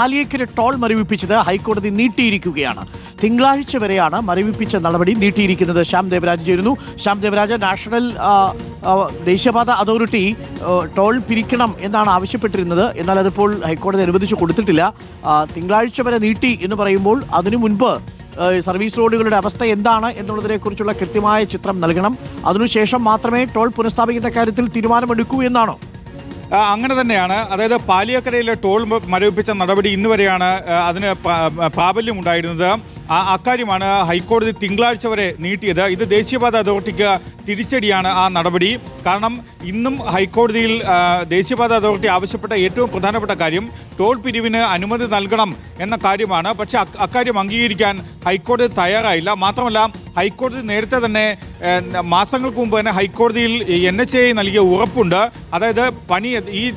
Paliyekkara toll മരവിപ്പിച്ചത് ഹൈക്കോടതി നീട്ടിയിരിക്കുകയാണ്. തിങ്കളാഴ്ച വരെയാണ് മരവിപ്പിച്ച നടപടി നീട്ടിയിരിക്കുന്നത്. ശ്യാം ദേവരാജ് ചേരുന്നു. ശ്യാം ദേവരാജ് നാഷണൽ ദേശീയപാത അതോറിറ്റി ടോൾ പിരിക്കണം എന്നാണ് ആവശ്യപ്പെട്ടിരുന്നത്. എന്നാൽ അതിപ്പോൾ ഹൈക്കോടതി അനുവദിച്ചു കൊടുത്തിട്ടില്ല. തിങ്കളാഴ്ച വരെ നീട്ടി എന്ന് പറയുമ്പോൾ അതിനു മുൻപ് സർവീസ് റോഡുകളുടെ അവസ്ഥ എന്താണ് എന്നുള്ളതിനെക്കുറിച്ചുള്ള കൃത്യമായ ചിത്രം നൽകണം. അതിനുശേഷം മാത്രമേ ടോൾ പുനഃസ്ഥാപിക്കുന്ന കാര്യത്തിൽ തീരുമാനമെടുക്കൂ എന്നാണോ? അങ്ങനെ തന്നെയാണ്. അതായത് പാലിയക്കരയിലെ ടോൾ മരവിപ്പിച്ച നടപടി ഇന്ന് വരെയാണ് അതിന് പ്രാ- പ്രാബല്യം ഉണ്ടായിരുന്നത് ആ അക്കാര്യമാണ് ഹൈക്കോടതി തിങ്കളാഴ്ച വരെ നീട്ടിയത്. ഇത് ദേശീയപാത അതോറിറ്റിക്ക് തിരിച്ചടിയാണ് ആ നടപടി. കാരണം ഇന്നും ഹൈക്കോടതിയിൽ ദേശീയപാത അതോറിറ്റി ആവശ്യപ്പെട്ട ഏറ്റവും പ്രധാനപ്പെട്ട കാര്യം ടോൾ പിരിവിന് അനുമതി നൽകണം എന്ന കാര്യമാണ്. പക്ഷേ അക്ക- അക്കാര്യം അംഗീകരിക്കാൻ ഹൈക്കോടതി തയ്യാറായില്ല. മാത്രമല്ല ഹൈക്കോടതി നേരത്തെ തന്നെ മാസങ്ങൾക്ക് മുമ്പ് തന്നെ ഹൈക്കോടതിയിൽ എൻ എച്ച് ഐ നൽകിയ ഉറപ്പുണ്ട്. അതായത് പണി ഈ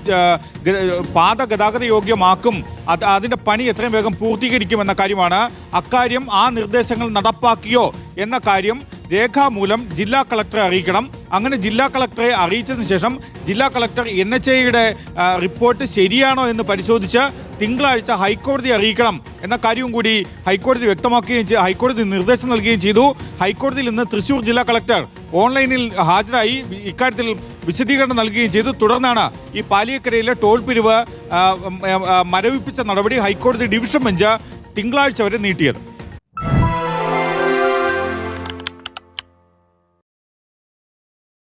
പാത ഗതാഗത യോഗ്യമാക്കും അത് അതിന്റെ പണി എത്രയും വേഗം പൂർത്തീകരിക്കുമെന്ന കാര്യമാണ്. അക്കാര്യം ആ നിർദ്ദേശങ്ങൾ നടപ്പാക്കിയോ എന്ന കാര്യം രേഖാമൂലം ജില്ലാ കളക്ടറെ അറിയിക്കണം. അങ്ങനെ ജില്ലാ കളക്ടറെ അറിയിച്ചതിന് ശേഷം ജില്ലാ കളക്ടർ എൻ എച്ച് ഐയുടെ റിപ്പോർട്ട് ശരിയാണോ എന്ന് പരിശോധിച്ച് തിങ്കളാഴ്ച ഹൈക്കോടതി അറിയിക്കണം എന്ന കാര്യവും കൂടി ഹൈക്കോടതി വ്യക്തമാക്കുകയും ഹൈക്കോടതി നിർദ്ദേശം നൽകുകയും ചെയ്തു. ഹൈക്കോടതിയിൽ ഇന്ന് തൃശൂർ ജില്ലാ കളക്ടർ ഓൺലൈനിൽ ഹാജരായി ഇക്കാര്യത്തിൽ വിശദീകരണം നൽകുകയും ചെയ്തു. തുടർന്നാണ് ഈ പാലിയക്കരയിലെ ടോൾ പിരിവ് മരവിപ്പിച്ച നടപടി ഹൈക്കോടതി ഡിവിഷൻ ബെഞ്ച് തിങ്കളാഴ്ച വരെ നീട്ടിയത്.